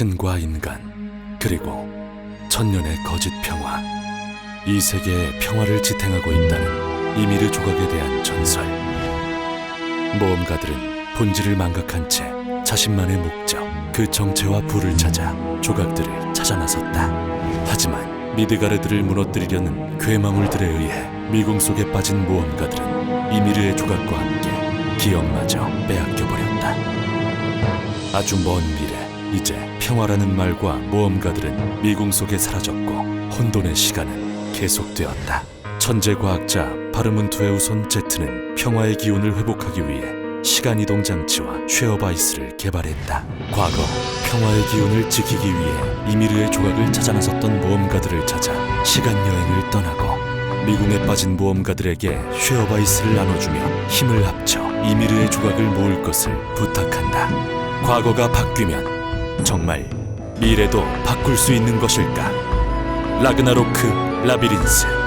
신과 인간 그리고 천년의 거짓 평화 이 세계에 평화를 지탱하고 있다는 이미르 조각에 대한 전설. 모험가들은 본질을 망각한 채 자신만의 목적 그 정체와 부를 찾아 조각들을 찾아 나섰다. 하지만 미드가르드를 무너뜨리려는 괴망울들에 의해 미궁 속에 빠진 모험가들은 이미르의 조각과 함께 기억마저 빼앗겨 버렸다. 아주 먼 이제 평화라는 말과 모험가들은 미궁 속에 사라졌고 혼돈의 시간은 계속되었다. 천재 과학자 바르문투의 우손 제트는 평화의 기운을 회복하기 위해 시간 이동 장치와 쉐어바이스를 개발했다. 과거 평화의 기운을 지키기 위해 이미르의 조각을 찾아 나섰던 모험가들을 찾아 시간 여행을 떠나고 미궁에 빠진 모험가들에게 쉐어바이스를 나눠주며 힘을 합쳐 이미르의 조각을 모을 것을 부탁한다. 과거가 바뀌면 정말 미래도 바꿀 수 있는 것일까? 라그나로크 라비린스